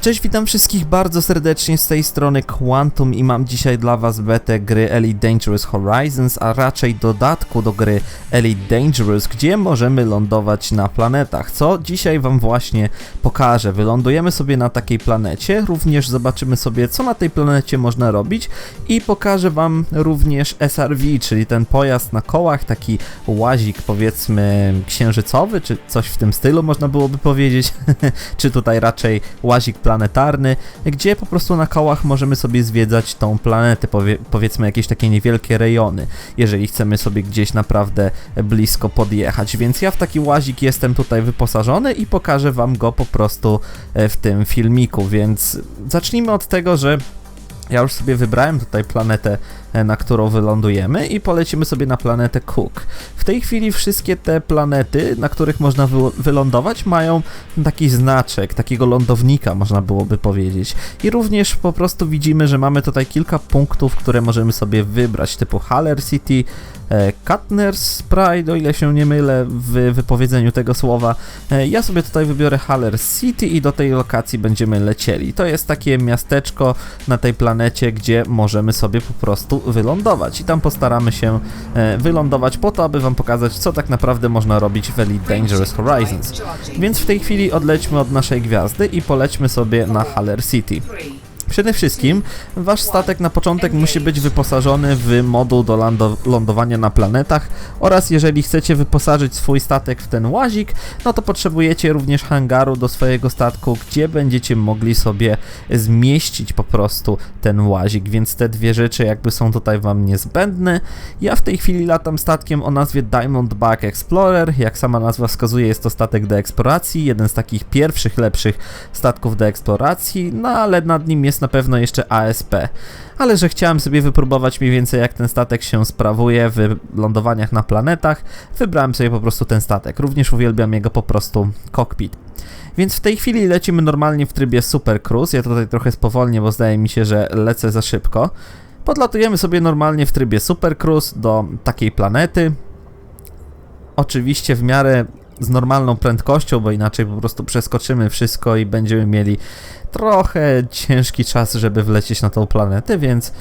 Cześć, witam wszystkich bardzo serdecznie z tej strony Quantum i mam dzisiaj dla was betę gry Elite Dangerous Horizons, a raczej dodatku do gry Elite Dangerous, gdzie możemy lądować na planetach, co dzisiaj wam właśnie pokażę. Wylądujemy sobie na takiej planecie, również zobaczymy sobie co na tej planecie można robić i pokażę wam również SRV, czyli ten pojazd na kołach, taki łazik powiedzmy księżycowy, czy coś w tym stylu można byłoby powiedzieć, czy tutaj raczej łazik planetarny, gdzie po prostu na kołach możemy sobie zwiedzać tą planetę, powie, powiedzmy jakieś takie niewielkie rejony, jeżeli chcemy sobie gdzieś naprawdę blisko podjechać. Więc ja w taki łazik jestem tutaj wyposażony i pokażę wam go po prostu e, w tym filmiku, więc zacznijmy od tego, że ja już sobie wybrałem tutaj planetę, na którą wylądujemy i polecimy sobie na planetę Cook. W tej chwili wszystkie te planety, na których można wy wylądować, mają taki znaczek, takiego lądownika, można byłoby powiedzieć. I również po prostu widzimy, że mamy tutaj kilka punktów, które możemy sobie wybrać, typu Haller City, e, Katner's Pride, o ile się nie mylę w wypowiedzeniu tego słowa. E, Ja sobie tutaj wybiorę Haller City i do tej lokacji będziemy lecieli. To jest takie miasteczko na tej planecie, gdzie możemy sobie po prostu wylądować. I tam postaramy się e, wylądować po to, aby wam pokazać, co tak naprawdę można robić w Elite Dangerous Horizons. Więc w tej chwili odlećmy od naszej gwiazdy i polećmy sobie na Haller City. Przede wszystkim wasz statek na początek musi być wyposażony w moduł do lądowania na planetach oraz jeżeli chcecie wyposażyć swój statek w ten łazik, no to potrzebujecie również hangaru do swojego statku, gdzie będziecie mogli sobie zmieścić po prostu ten łazik, więc te dwie rzeczy jakby są tutaj wam niezbędne. Ja w tej chwili latam statkiem o nazwie Diamondback Explorer, jak sama nazwa wskazuje jest to statek do eksploracji, jeden z takich pierwszych, lepszych statków do eksploracji, no ale nad nim jest na pewno jeszcze ASP. Ale że chciałem sobie wypróbować mniej więcej jak ten statek się sprawuje w lądowaniach na planetach, wybrałem sobie po prostu ten statek. Również uwielbiam jego po prostu cockpit. Więc w tej chwili lecimy normalnie w trybie Super Cruise. Ja tutaj trochę spowolnię, bo zdaje mi się, że lecę za szybko. Podlatujemy sobie normalnie w trybie Super Cruise do takiej planety. Oczywiście w miarę z normalną prędkością, bo inaczej po prostu przeskoczymy wszystko i będziemy mieli trochę ciężki czas, żeby wlecieć na tą planetę, więc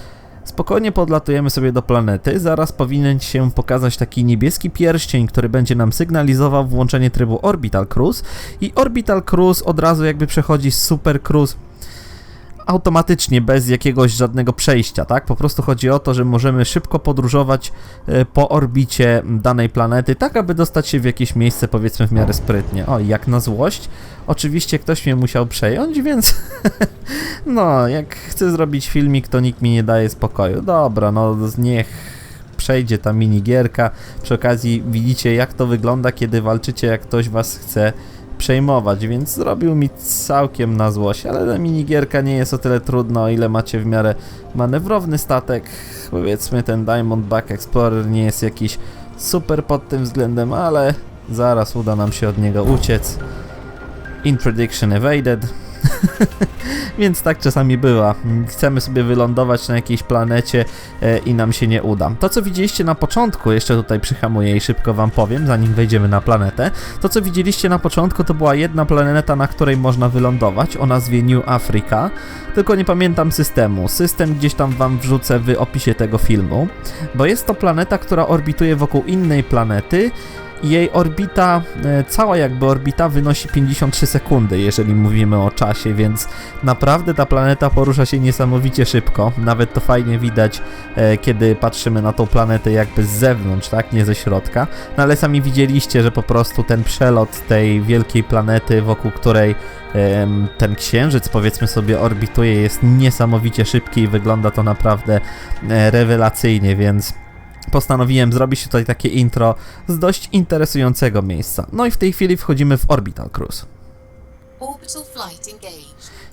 spokojnie podlatujemy sobie do planety. Zaraz powinien się pokazać taki niebieski pierścień, który będzie nam sygnalizował włączenie trybu Orbital Cruise i Orbital Cruise od razu jakby przechodzi z Super Cruise automatycznie, bez jakiegoś żadnego przejścia, tak? Po prostu chodzi o to, że możemy szybko podróżować e, po orbicie danej planety, tak aby dostać się w jakieś miejsce, powiedzmy w miarę sprytnie. O, jak na złość. Oczywiście ktoś mnie musiał przejąć, więc no, jak chcę zrobić filmik, to nikt mi nie daje spokoju. Dobra, no niech przejdzie ta minigierka. Przy okazji widzicie, jak to wygląda, kiedy walczycie, jak ktoś was chce przejmować, więc zrobił mi całkiem na złość, ale minigierka nie jest o tyle trudna, o ile macie w miarę manewrowny statek. Powiedzmy, ten Diamondback Explorer nie jest jakiś super pod tym względem, ale zaraz uda nam się od niego uciec. In prediction evaded. Więc tak czasami bywa. Chcemy sobie wylądować na jakiejś planecie e, i nam się nie uda. To, co widzieliście na początku, jeszcze tutaj przyhamuję i szybko wam powiem, zanim wejdziemy na planetę. To, co widzieliście na początku, to była jedna planeta, na której można wylądować, o nazwie New Africa. Tylko nie pamiętam systemu. System gdzieś tam wam wrzucę w opisie tego filmu, bo jest to planeta, która orbituje wokół innej planety jej orbita, e, cała jakby orbita wynosi 53 sekundy, jeżeli mówimy o czasie, więc naprawdę ta planeta porusza się niesamowicie szybko. Nawet to fajnie widać, e, kiedy patrzymy na tą planetę jakby z zewnątrz, tak, nie ze środka. No ale sami widzieliście, że po prostu ten przelot tej wielkiej planety, wokół której ten księżyc, powiedzmy sobie, orbituje, jest niesamowicie szybki i wygląda to naprawdę e, rewelacyjnie, więc postanowiłem zrobić tutaj takie intro z dość interesującego miejsca. No i w tej chwili wchodzimy w Orbital Cruise.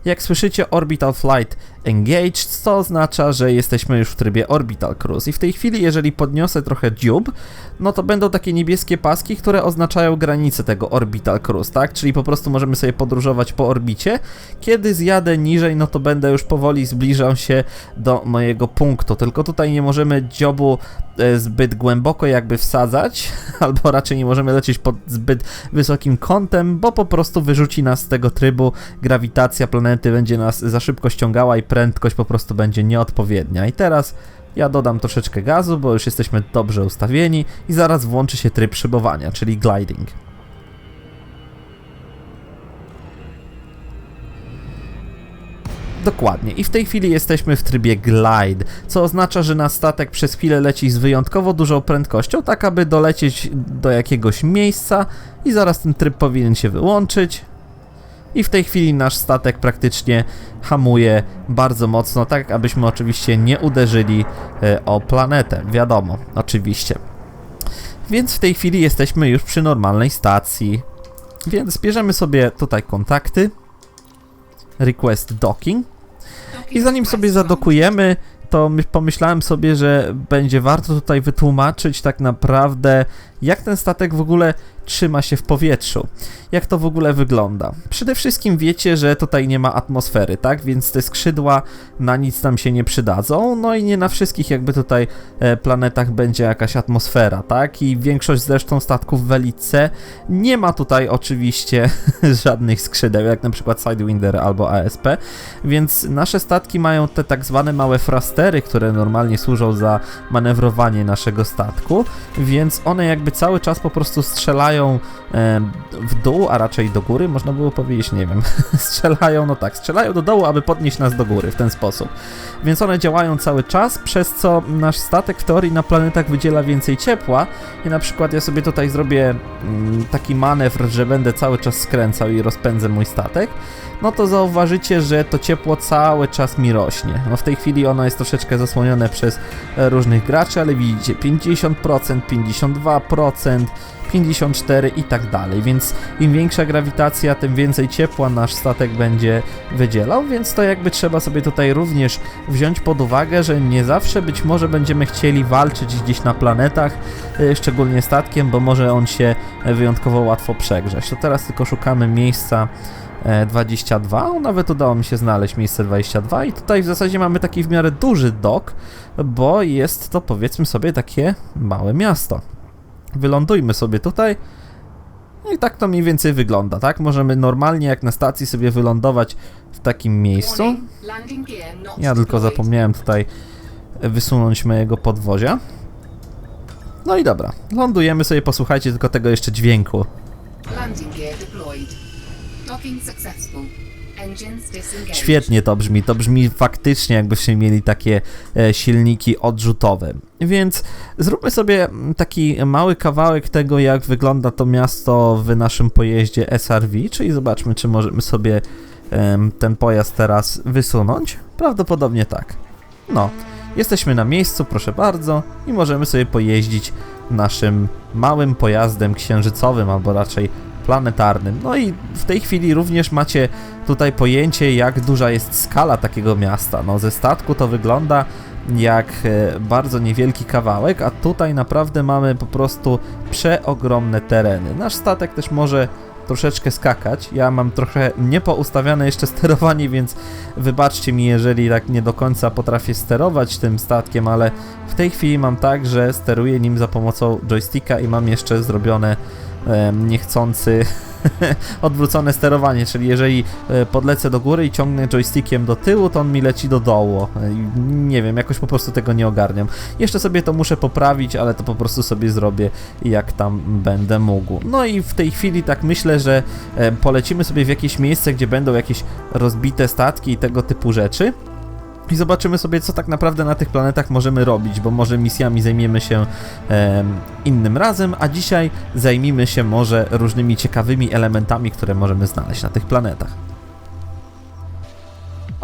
Jak słyszycie Orbital Flight Engaged, to oznacza, że jesteśmy już w trybie Orbital Cruise. I w tej chwili, jeżeli podniosę trochę dziób, no to będą takie niebieskie paski, które oznaczają granice tego Orbital Cruise, tak? Czyli po prostu możemy sobie podróżować po orbicie. Kiedy zjadę niżej, no to będę już powoli zbliżał się do mojego punktu. Tylko tutaj nie możemy dziobu e, zbyt głęboko jakby wsadzać, albo raczej nie możemy lecieć pod zbyt wysokim kątem, bo po prostu wyrzuci nas z tego trybu. Grawitacja planety będzie nas za szybko ściągała i prędkość po prostu będzie nieodpowiednia. I teraz ja dodam troszeczkę gazu, bo już jesteśmy dobrze ustawieni i zaraz włączy się tryb szybowania, czyli gliding. Dokładnie. I w tej chwili jesteśmy w trybie glide, co oznacza, że nasz statek przez chwilę leci z wyjątkowo dużą prędkością, tak aby dolecieć do jakiegoś miejsca i zaraz ten tryb powinien się wyłączyć. I w tej chwili nasz statek praktycznie hamuje bardzo mocno, tak abyśmy oczywiście nie uderzyli e, o planetę. Wiadomo, oczywiście. Więc w tej chwili jesteśmy już przy normalnej stacji. Więc bierzemy sobie tutaj kontakty. Request docking. I zanim sobie zadokujemy, to my- pomyślałem sobie, że będzie warto tutaj wytłumaczyć tak naprawdę, jak ten statek w ogóle trzyma się w powietrzu. Jak to w ogóle wygląda. Przede wszystkim wiecie, że tutaj nie ma atmosfery, tak? Więc te skrzydła na nic nam się nie przydadzą. No i nie na wszystkich jakby tutaj e, planetach będzie jakaś atmosfera, tak? I większość zresztą statków w Elitce nie ma tutaj oczywiście żadnych skrzydeł, jak na przykład Sidewinder albo ASP, więc nasze statki mają te tak zwane małe frastery, które normalnie służą za manewrowanie naszego statku, więc one jakby cały czas po prostu strzelają e, w dół, a raczej do góry, można było powiedzieć, nie wiem, strzelają, no tak, strzelają do dołu, aby podnieść nas do góry w ten sposób. Więc one działają cały czas, przez co nasz statek w teorii na planetach wydziela więcej ciepła i na przykład ja sobie tutaj zrobię mm, taki manewr, że będę cały czas skręcał i rozpędzę mój statek, no to zauważycie, że to ciepło cały czas mi rośnie. No w tej chwili ono jest troszeczkę zasłonione przez e, różnych graczy, ale widzicie 50%, 52%, 54 i tak dalej, więc im większa grawitacja, tym więcej ciepła nasz statek będzie wydzielał, więc to jakby trzeba sobie tutaj również wziąć pod uwagę, że nie zawsze być może będziemy chcieli walczyć gdzieś na planetach, e, szczególnie statkiem, bo może on się e, wyjątkowo łatwo przegrzać. To teraz tylko szukamy miejsca e, 22, o, nawet udało mi się znaleźć miejsce 22 i tutaj w zasadzie mamy taki w miarę duży dok, bo jest to powiedzmy sobie takie małe miasto. Wylądujmy sobie tutaj. No i tak to mniej więcej wygląda, tak? Możemy normalnie jak na stacji sobie wylądować w takim miejscu. Ja tylko zapomniałem tutaj wysunąć mojego podwozia. No i dobra, lądujemy sobie, posłuchajcie tylko tego jeszcze dźwięku. Landing gear deployed. Docking successful. Świetnie to brzmi, to brzmi faktycznie jakbyśmy mieli takie e, silniki odrzutowe. Więc zróbmy sobie taki mały kawałek tego, jak wygląda to miasto w naszym pojeździe SRV, czyli zobaczmy, czy możemy sobie ten pojazd teraz wysunąć. Prawdopodobnie tak. No, jesteśmy na miejscu, proszę bardzo, i możemy sobie pojeździć naszym małym pojazdem księżycowym, albo raczej planetarnym. No i w tej chwili również macie tutaj pojęcie, jak duża jest skala takiego miasta. No, ze statku to wygląda jak e, bardzo niewielki kawałek, a tutaj naprawdę mamy po prostu przeogromne tereny. Nasz statek też może troszeczkę skakać. Ja mam trochę niepoustawiane jeszcze sterowanie, więc wybaczcie mi, jeżeli tak nie do końca potrafię sterować tym statkiem, ale w tej chwili mam tak, że steruję nim za pomocą joysticka i mam jeszcze zrobione niechcący odwrócone sterowanie, czyli jeżeli e, podlecę do góry i ciągnę joystickiem do tyłu, to on mi leci do dołu. E, Nie wiem, jakoś po prostu tego nie ogarniam. Jeszcze sobie to muszę poprawić, ale to po prostu sobie zrobię jak tam będę mógł. No i w tej chwili tak myślę, że polecimy sobie w jakieś miejsce, gdzie będą jakieś rozbite statki i tego typu rzeczy. I zobaczymy sobie, co tak naprawdę na tych planetach możemy robić, bo może misjami zajmiemy się em, innym razem, a dzisiaj zajmijmy się może różnymi ciekawymi elementami, które możemy znaleźć na tych planetach.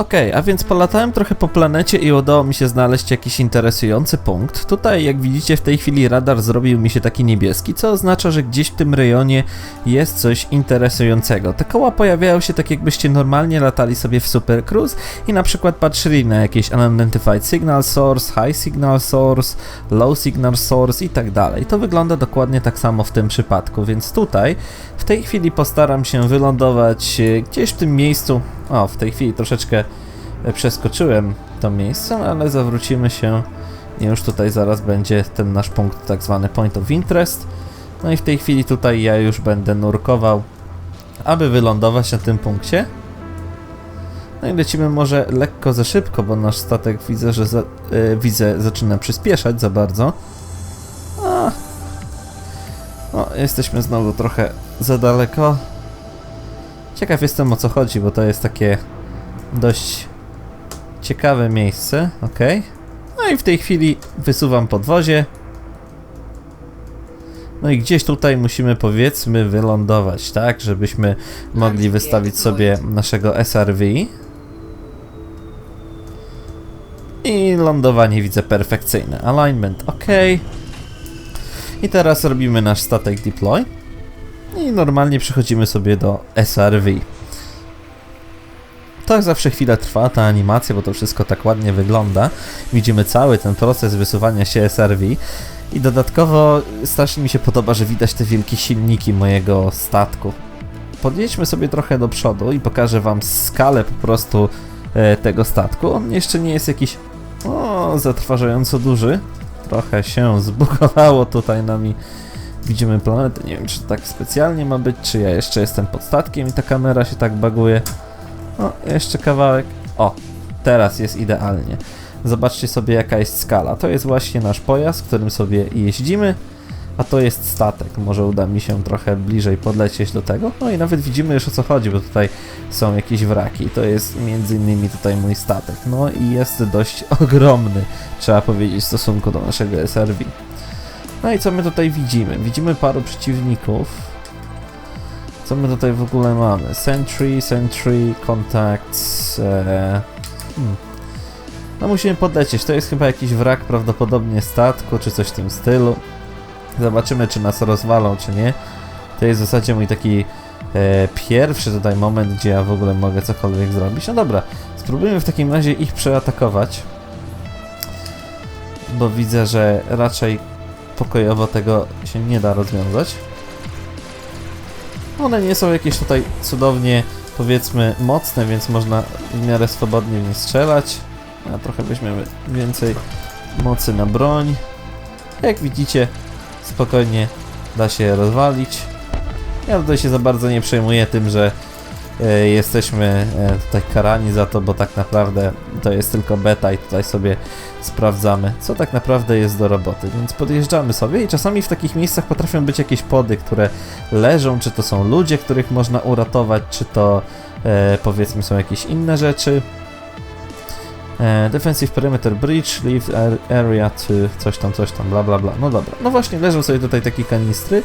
Okej, a więc polatałem trochę po planecie i udało mi się znaleźć jakiś interesujący punkt. Tutaj, jak widzicie, w tej chwili radar zrobił mi się taki niebieski, co oznacza, że gdzieś w tym rejonie jest coś interesującego. Te koła pojawiają się tak, jakbyście normalnie latali sobie w Super Cruise i na przykład patrzyli na jakieś Unidentified Signal Source, High Signal Source, Low Signal Source i tak dalej. To wygląda dokładnie tak samo w tym przypadku, więc tutaj w tej chwili postaram się wylądować e, gdzieś w tym miejscu. O, w tej chwili troszeczkę e, przeskoczyłem to miejsce, ale zawrócimy się i już tutaj zaraz będzie ten nasz punkt, tak zwany point of interest. No i w tej chwili tutaj ja już będę nurkował, aby wylądować na tym punkcie. No i lecimy może lekko za szybko, bo nasz statek widzę, że za, e, widzę, zaczyna przyspieszać za bardzo. A. No, jesteśmy znowu trochę za daleko. Ciekaw jestem o co chodzi, bo to jest takie dość ciekawe miejsce. Ok. No i w tej chwili wysuwam podwozie. No i gdzieś tutaj musimy powiedzmy wylądować, tak? Żebyśmy mogli wystawić sobie naszego SRV. I lądowanie widzę perfekcyjne. Alignment ok. I teraz robimy nasz statek deploy. I normalnie przechodzimy sobie do SRV. To zawsze chwilę trwa ta animacja, bo to wszystko tak ładnie wygląda. Widzimy cały ten proces wysuwania się SRV. I dodatkowo strasznie mi się podoba, że widać te wielkie silniki mojego statku. Podjedźmy sobie trochę do przodu i pokażę wam skalę po prostu e, tego statku. On jeszcze nie jest jakiś o, zatrważająco duży. Trochę się zbugowało tutaj nami. Widzimy planetę. Nie wiem, czy tak specjalnie ma być, czy ja jeszcze jestem pod statkiem i ta kamera się tak baguje. O, jeszcze kawałek. O, teraz jest idealnie. Zobaczcie sobie, jaka jest skala. To jest właśnie nasz pojazd, którym sobie jeździmy, a to jest statek. Może uda mi się trochę bliżej podlecieć do tego. No i nawet widzimy już o co chodzi, bo tutaj są jakieś wraki. To jest między innymi tutaj mój statek. No i jest dość ogromny, trzeba powiedzieć, w stosunku do naszego SRV. No i co my tutaj widzimy? Widzimy paru przeciwników. Co my tutaj w ogóle mamy? Sentry, Sentry, Contacts. E... Hmm. No musimy podlecieć. To jest chyba jakiś wrak prawdopodobnie statku, czy coś w tym stylu. Zobaczymy, czy nas rozwalą, czy nie. To jest w zasadzie mój taki e, pierwszy tutaj moment, gdzie ja w ogóle mogę cokolwiek zrobić. No dobra, spróbujemy w takim razie ich przeatakować. Bo widzę, że raczej pokojowo tego się nie da rozwiązać. One nie są jakieś tutaj cudownie, powiedzmy, mocne, więc można w miarę swobodnie w nie strzelać. A trochę weźmiemy więcej mocy na broń. Jak widzicie, spokojnie da się rozwalić. Ja tutaj się za bardzo nie przejmuję tym, że jesteśmy e, tutaj karani za to, bo tak naprawdę to jest tylko beta i tutaj sobie sprawdzamy, co tak naprawdę jest do roboty. Więc podjeżdżamy sobie i czasami w takich miejscach potrafią być jakieś pody, które leżą, czy to są ludzie, których można uratować, czy to e, powiedzmy są jakieś inne rzeczy. E, defensive Perimeter Breach, Leave ar- Area to coś tam, coś tam, bla bla bla. No dobra. No właśnie, leżą sobie tutaj takie kanistry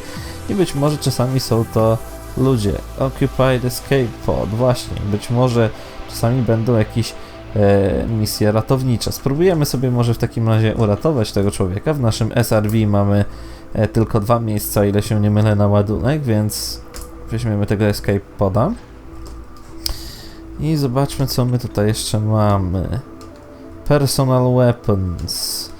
i być może czasami są to ludzie. Occupied Escape Pod, właśnie. Być może czasami będą jakieś e, misje ratownicze. Spróbujemy sobie może w takim razie uratować tego człowieka. W naszym SRV mamy e, tylko dwa miejsca, ile się nie mylę, na ładunek, więc weźmiemy tego Escape Poda. I zobaczmy, co my tutaj jeszcze mamy. Personal Weapons.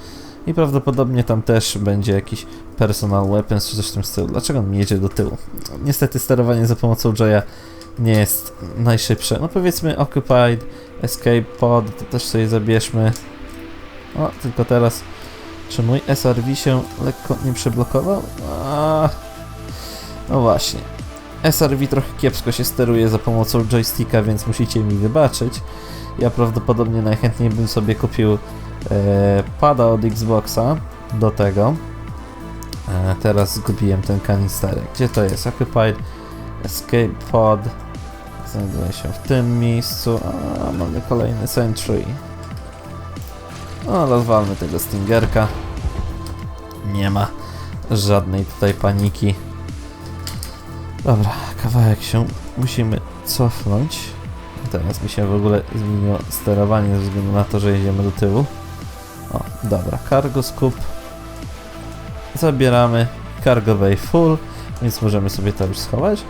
I prawdopodobnie tam też będzie jakiś Personal Weapons czy coś w tym stylu. Dlaczego on mi jedzie do tyłu? Niestety sterowanie za pomocą Joya nie jest najszybsze. No powiedzmy Occupied, Escape Pod, to też sobie zabierzmy. O, tylko teraz czy mój SRV się lekko nie przeblokował? A, no właśnie. SRV trochę kiepsko się steruje za pomocą joysticka, więc musicie mi wybaczyć. Ja prawdopodobnie najchętniej bym sobie kupił e, pada od Xboxa do tego. E, teraz zgubiłem ten kanisterek. Gdzie to jest? Occupied Escape Pod. Znajduje się w tym miejscu. A, mamy kolejny Sentry. No, rozwalmy tego Stingerka. Nie ma żadnej tutaj paniki. Dobra, kawałek się musimy cofnąć. Teraz mi się w ogóle zmieniło sterowanie ze względu na to, że jedziemy do tyłu. O, dobra, cargo scoop. Zabieramy cargo bay full, więc możemy sobie to już schować.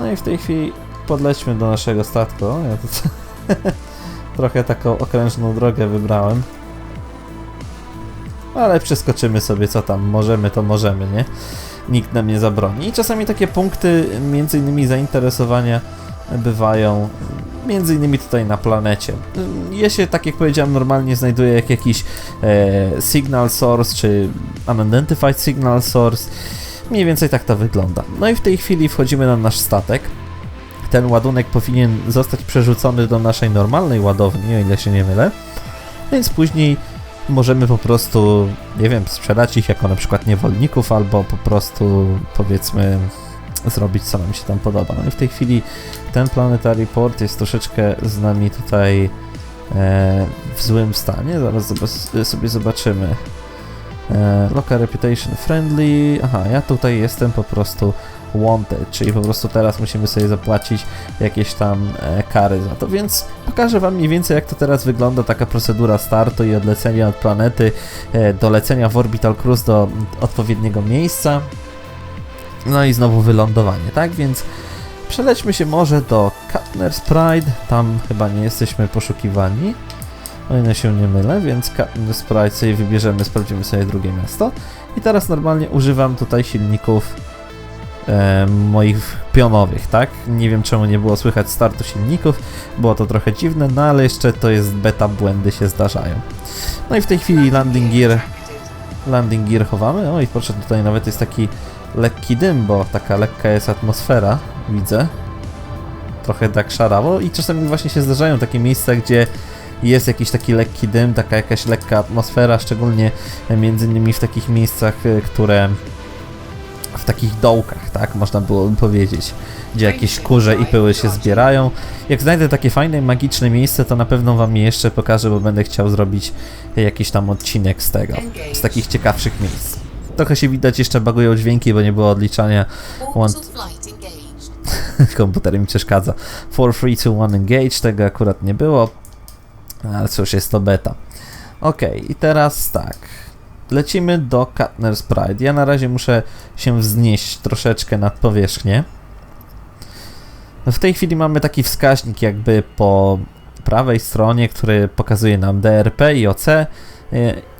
No i w tej chwili podlećmy do naszego statku. Ja tu trochę taką okrężną drogę wybrałem. Ale przeskoczymy sobie co tam możemy, to możemy, nie? Nikt nam nie zabroni. I czasami takie punkty, między innymi zainteresowania, bywają między innymi tutaj na planecie. Je się, tak jak powiedziałem, normalnie znajduje jak jakiś e, signal source, czy unidentified signal source. Mniej więcej tak to wygląda. No i w tej chwili wchodzimy na nasz statek. Ten ładunek powinien zostać przerzucony do naszej normalnej ładowni, o ile się nie mylę. Więc później możemy po prostu, nie wiem, sprzedać ich jako na przykład niewolników, albo po prostu powiedzmy zrobić co nam się tam podoba. No i w tej chwili ten Planetary Port jest troszeczkę z nami tutaj e, w złym stanie. Zaraz zobac- sobie zobaczymy. E, local Reputation Friendly. Aha, ja tutaj jestem po prostu wanted, czyli po prostu teraz musimy sobie zapłacić jakieś tam e, kary za to, więc pokażę Wam mniej więcej jak to teraz wygląda taka procedura startu i odlecenia od planety e, do lecenia w Orbital Cruise do odpowiedniego miejsca. No i znowu wylądowanie, tak? Więc przelećmy się może do Katner's Pride, tam chyba nie jesteśmy poszukiwani, o ile się nie mylę, więc Katner's Pride sobie wybierzemy, sprawdzimy sobie drugie miasto. I teraz normalnie używam tutaj silników e, moich pionowych, tak? Nie wiem czemu nie było słychać startu silników, było to trochę dziwne, no ale jeszcze to jest beta, błędy się zdarzają. No i w tej chwili landing gear, landing gear chowamy, o i proszę, tutaj nawet jest taki lekki dym, bo taka lekka jest atmosfera, widzę. Trochę tak szarawo i czasami właśnie się zdarzają takie miejsca, gdzie jest jakiś taki lekki dym, taka jakaś lekka atmosfera, szczególnie między innymi w takich miejscach, e, które w takich dołkach, tak, można byłoby powiedzieć, gdzie jakieś kurze i pyły się zbierają. Jak znajdę takie fajne, magiczne miejsce, to na pewno wam je jeszcze pokażę, bo będę chciał zrobić jakiś tam odcinek z tego, z takich ciekawszych miejsc. Trochę się widać, jeszcze bagują dźwięki, bo nie było odliczania. Engaged. Komputer mi przeszkadza. 4, 3, 2, 1, engage, tego akurat nie było. Ale cóż, jest to beta. Ok, i teraz tak. Lecimy do Katner's Pride. Ja na razie muszę się wznieść troszeczkę nad powierzchnię. W tej chwili mamy taki wskaźnik jakby po prawej stronie, który pokazuje nam DRP i OC. E,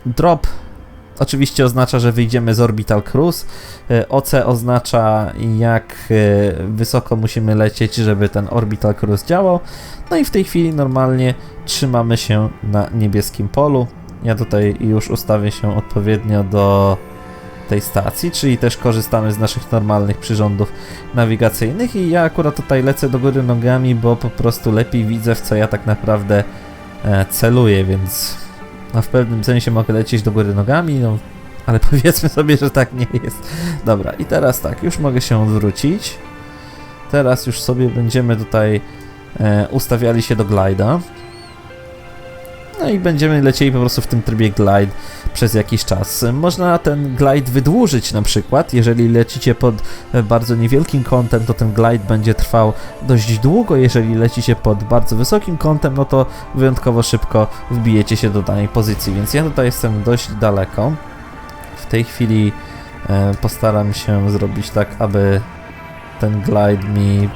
Drop oczywiście oznacza, że wyjdziemy z Orbital Cruise. E, OC oznacza jak e, wysoko musimy lecieć, żeby ten Orbital Cruise działał. No i w tej chwili normalnie trzymamy się na niebieskim polu. Ja tutaj już ustawię się odpowiednio do tej stacji, czyli też korzystamy z naszych normalnych przyrządów nawigacyjnych i ja akurat tutaj lecę do góry nogami, bo po prostu lepiej widzę w co ja tak naprawdę e, celuję, więc no w pewnym sensie mogę lecieć do góry nogami, no ale powiedzmy sobie, że tak nie jest. Dobra, i teraz tak, już mogę się odwrócić. Teraz już sobie będziemy tutaj e, ustawiali się do glida. No i będziemy lecieli po prostu w tym trybie glide przez jakiś czas. Można ten glide wydłużyć na przykład, jeżeli lecicie pod e, bardzo niewielkim kątem, to ten glide będzie trwał dość długo, jeżeli lecicie pod bardzo wysokim kątem, no to wyjątkowo szybko wbijecie się do danej pozycji, więc ja tutaj jestem dość daleko. W tej chwili e, postaram się zrobić tak, aby ten glide mi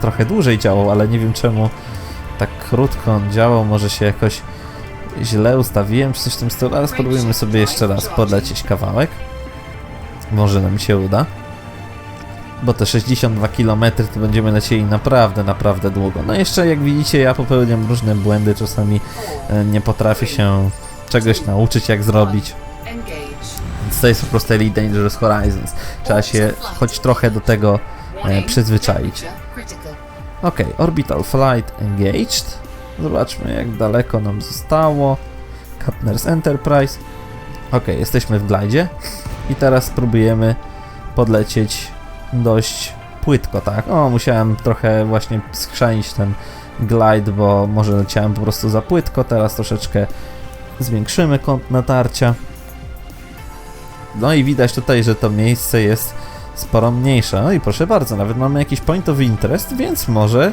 trochę dłużej działał, ale nie wiem czemu tak krótko on działał, może się jakoś źle ustawiłem, czy coś w tym stylu, ale spróbujmy sobie jeszcze raz podlecieć kawałek. Może nam się uda. Bo te 62 km to będziemy lecieli naprawdę, naprawdę długo. No jeszcze jak widzicie ja popełniam różne błędy, czasami e, nie potrafię się czegoś nauczyć jak zrobić. Więc to jest po prostu Elite Dangerous Horizons. Trzeba się choć trochę do tego e, przyzwyczaić. Ok, Orbital Flight Engaged. Zobaczmy jak daleko nam zostało. Katners Enterprise. Ok, jesteśmy w glajdzie. I teraz spróbujemy podlecieć dość płytko, tak? O, musiałem trochę właśnie skrzanić ten glide, bo może leciałem po prostu za płytko. Teraz troszeczkę zwiększymy kąt natarcia. No i widać tutaj, że to miejsce jest sporo mniejsze. No i proszę bardzo, nawet mamy jakiś point of interest, więc może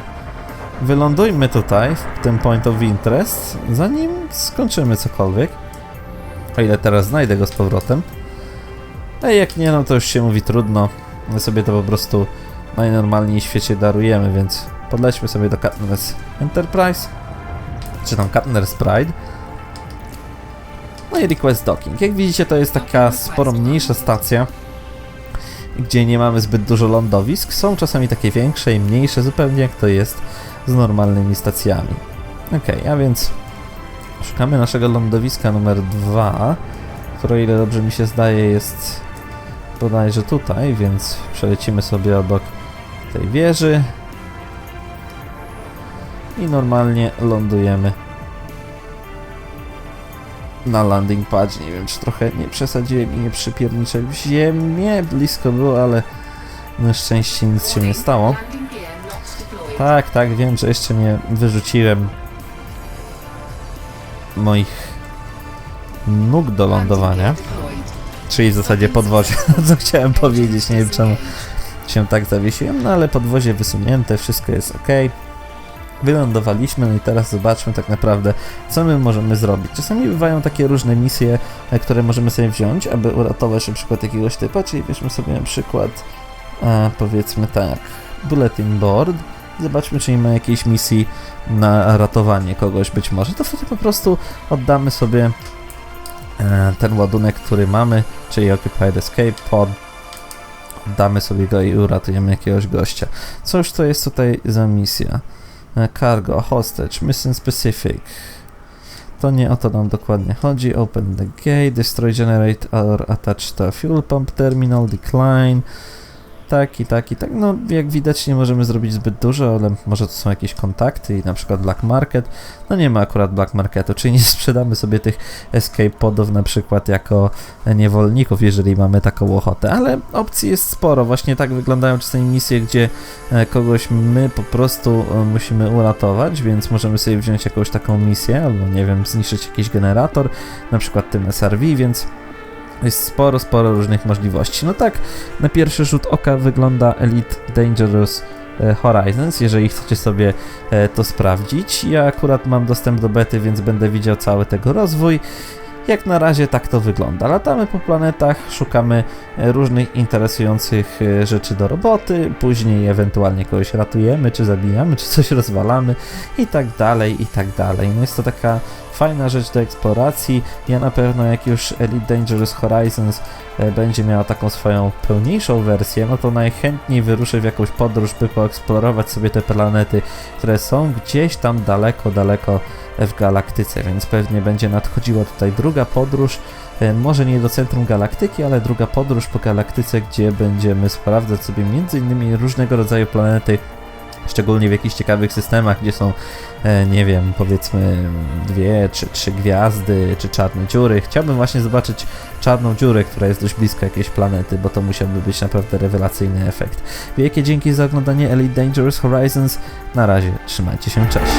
wylądujmy tutaj, w tym point of interest, zanim skończymy cokolwiek. O ile teraz znajdę go z powrotem. A jak nie, no to już się mówi trudno. My sobie to po prostu najnormalniej w świecie darujemy, więc podlećmy sobie do Katner's Enterprise, czy tam Katner's Pride. No i Request Docking. Jak widzicie, to jest taka sporo mniejsza stacja, gdzie nie mamy zbyt dużo lądowisk. Są czasami takie większe i mniejsze, zupełnie jak to jest z normalnymi stacjami. Ok, a więc szukamy naszego lądowiska numer 2, które, ile dobrze mi się zdaje, jest bodajże tutaj, więc przelecimy sobie obok tej wieży i normalnie lądujemy na landing padzie. Nie wiem, czy trochę nie przesadziłem i nie przypierniczę w ziemię. Blisko było, ale na szczęście nic się nie stało. Tak, tak, wiem, że jeszcze nie wyrzuciłem moich nóg do lądowania, czyli w zasadzie podwozie, co chciałem powiedzieć, nie wiem czemu się tak zawiesiłem, no ale podwozie wysunięte, wszystko jest ok. Wylądowaliśmy, no i teraz zobaczmy tak naprawdę, co my możemy zrobić. Czasami bywają takie różne misje, e, które możemy sobie wziąć, aby uratować na przykład jakiegoś typa, czyli weźmy sobie na przykład, e, powiedzmy tak, bulletin board, Zobaczmy, czy nie ma jakiejś misji na ratowanie kogoś być może. To wtedy po prostu oddamy sobie e, ten ładunek, który mamy, czyli Occupied Escape pod. Oddamy sobie go i uratujemy jakiegoś gościa. Cóż to jest tutaj za misja? E, Cargo, hostage, mission specific. To nie o to nam dokładnie chodzi. Open the gate, destroy generate or attach the fuel pump terminal, decline. Tak i tak i tak. No, jak widać, nie możemy zrobić zbyt dużo, ale może to są jakieś kontakty i na przykład black market. No nie ma akurat black marketu, czyli nie sprzedamy sobie tych escape podów na przykład jako niewolników, jeżeli mamy taką ochotę, ale opcji jest sporo. Właśnie tak wyglądają czasami misje, gdzie e, kogoś my po prostu e, musimy uratować, więc możemy sobie wziąć jakąś taką misję, albo nie wiem, zniszczyć jakiś generator, na przykład tym SRV, więc jest sporo, sporo różnych możliwości. No tak, na pierwszy rzut oka wygląda Elite Dangerous e, Horizons, jeżeli chcecie sobie e, to sprawdzić. Ja akurat mam dostęp do bety, więc będę widział cały tego rozwój. Jak na razie tak to wygląda. Latamy po planetach, szukamy e, różnych interesujących rzeczy do roboty, później ewentualnie kogoś ratujemy, czy zabijamy, czy coś rozwalamy i tak dalej, i tak dalej. No jest to taka fajna rzecz do eksploracji. Ja na pewno jak już Elite Dangerous Horizons e, będzie miała taką swoją pełniejszą wersję, no to najchętniej wyruszę w jakąś podróż, by poeksplorować sobie te planety, które są gdzieś tam daleko, daleko w galaktyce, więc pewnie będzie nadchodziła tutaj druga podróż, e, może nie do centrum galaktyki, ale druga podróż po galaktyce, gdzie będziemy sprawdzać sobie m.in. różnego rodzaju planety, szczególnie w jakichś ciekawych systemach, gdzie są, e, nie wiem, powiedzmy dwie czy trzy gwiazdy, czy czarne dziury. Chciałbym właśnie zobaczyć czarną dziurę, która jest dość blisko jakiejś planety, bo to musiałby być naprawdę rewelacyjny efekt. Wielkie dzięki za oglądanie Elite Dangerous Horizons. Na razie, trzymajcie się, cześć.